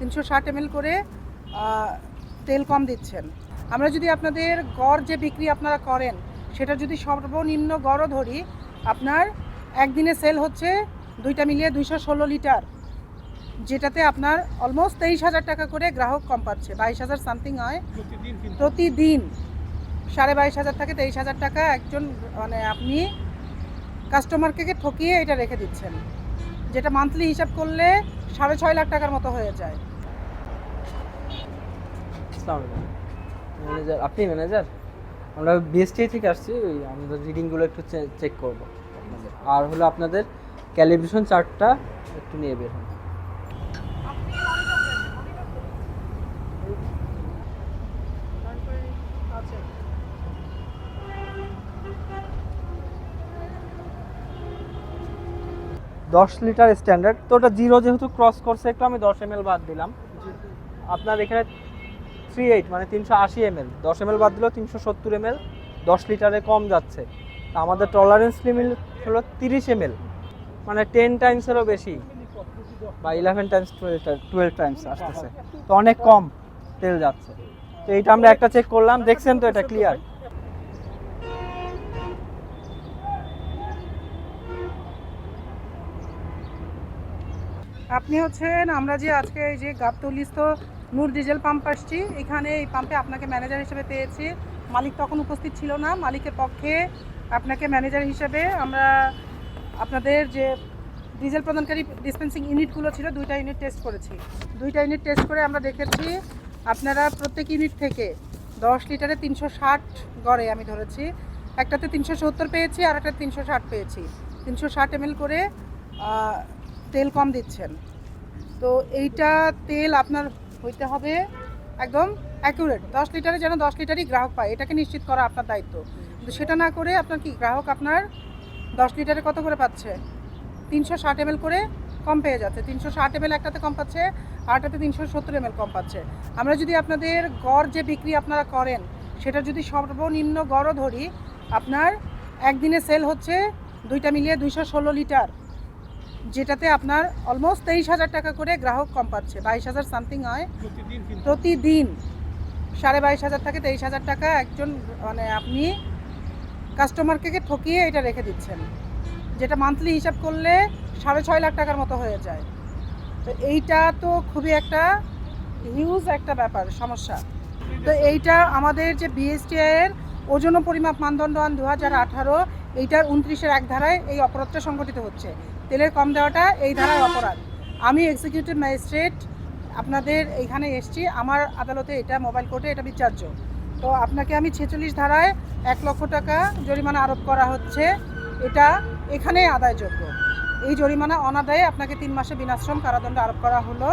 তিনশো ষাট এমএল করে তেল কম দিচ্ছেন। আমরা যদি আপনাদের গড় যে বিক্রি আপনারা করেন সেটা যদি সর্বনিম্ন গড়ও ধরি আপনার একদিনে সেল হচ্ছে দুইটা মিলিয়ে দুইশো ষোলো লিটার যেটাতে আপনার অলমোস্ট তেইশ হাজার টাকা করে গ্রাহক কম পাচ্ছে বাইশ হাজার সামথিং হয়। প্রতিদিন প্রতিদিন সাড়ে বাইশ হাজার থেকে তেইশ হাজার টাকা একজন মানে আপনি কাস্টমারকে ঠকিয়ে এটা রেখে দিচ্ছেন যেটা মান্থলি হিসাব করলে সাড়ে ছয় লাখ টাকার মতো হয়ে যায়। ম্যানেজার আপনি ম্যানেজার আমরা বিএসটি থেকে আসছি, ওই আমাদের রিডিংগুলো একটু চেক করব আর হলো আপনাদের ক্যালিব্রেশন চার্টটা একটু নিয়ে বের হন। দশ লিটার স্ট্যান্ডার্ড তো ওটা জিরো যেহেতু ক্রস করছে, একটু আমি দশ এম বাদ দিলাম। আপনার এখানে থ্রি এইট মানে তিনশো আশি এম এল দশ এম এল বাদ দিলেও তিনশো সত্তর এম এল দশ লিটারে কম যাচ্ছে। আমাদের টলারেন্স লিমিট হলো তিরিশ এম এল মানে টেন টাইমসেরও বেশি। বা ইলেভেন টাইমস টুয়েলভ টাইমস আসতেছে। তো অনেক কম তেল যাচ্ছে। তো এইটা আমরা একটা চেক করলাম। দেখছেন তো এটা ক্লিয়ার আপনি হচ্ছেন, আমরা যে আজকে এই যে গাবতলিস্থ নূর ডিজেল পাম্প আসছি। এখানে এই পাম্পে আপনাকে ম্যানেজার হিসেবে পেয়েছি। মালিক তখন উপস্থিত ছিল না। মালিকের পক্ষে আপনাকে ম্যানেজার হিসেবে আমরা আপনাদের যে ডিজেল প্রদানকারী ডিসপেন্সিং ইউনিটগুলো ছিল, দুইটা ইউনিট টেস্ট করেছি। দুইটা ইউনিট টেস্ট করে আমরা দেখেছি, আপনারা প্রত্যেক ইউনিট থেকে দশ লিটারে তিনশো ষাট গড়ে আমি ধরেছি। একটাতে তিনশো সত্তর পেয়েছি, আর একটা তিনশো ষাট পেয়েছি। তিনশো ষাট এমএল করে তেল কম দিচ্ছেন। তো এইটা তেল আপনার হইতে হবে একদম অ্যাকুরেট দশ লিটারে যেন দশ লিটারই গ্রাহক পায়, এটাকে নিশ্চিত করা আপনার দায়িত্ব। কিন্তু সেটা না করে আপনার কি, গ্রাহক আপনার দশ লিটারে কত করে পাচ্ছে? তিনশো ষাট এমএল করে কম পেয়ে যাচ্ছে। তিনশো ষাট এমএল একটাতে কম পাচ্ছে আরটাতে তিনশো সত্তর এমএল কম পাচ্ছে। আমরা যদি আপনাদের গড় যে বিক্রি আপনারা করেন, সেটা যদি সর্বনিম্ন গড়ও ধরি, আপনার একদিনে সেল হচ্ছে দুইটা মিলিয়ে দুইশো ষোলো লিটার। যেটাতে আপনার অলমোস্ট তেইশ হাজার টাকা করে গ্রাহক কম পাচ্ছে বাইশ হাজার সামথিং হয়। প্রতিদিন সাড়ে বাইশ হাজার থেকে তেইশ হাজার টাকা একজন মানে আপনি কাস্টমারকে ঠকিয়ে এটা রেখে দিচ্ছেন। যেটা মান্থলি হিসাব করলে সাড়ে ছয় লাখ টাকার মতো হয়ে যায়। তো এইটা তো খুবই একটা হিউজ একটা ব্যাপার সমস্যা। তো এইটা আমাদের যে বিএসটিআই এর ওজন পরিমাপ মানদণ্ড আন দু হাজার আঠারো এইটার উনত্রিশের এক ধারায় এই অপরাধটা সংগঠিত হচ্ছে। তেলের কম দেওয়াটা এই ধারায় অপরাধ। আমি এক্সিকিউটিভ ম্যাজিস্ট্রেট আপনাদের এখানে এসছি। আমার আদালতে এটা মোবাইল কোর্টে এটা বিচার্য। তো আপনাকে আমি ছেচল্লিশ ধারায় এক লক্ষ টাকা জরিমানা আরোপ করা হচ্ছে। এটা এখানে আদায়যোগ্য। এই জরিমানা অনাদায়ে আপনাকে তিন মাসে বিনাশ্রম কারাদণ্ড আরোপ করা হলো।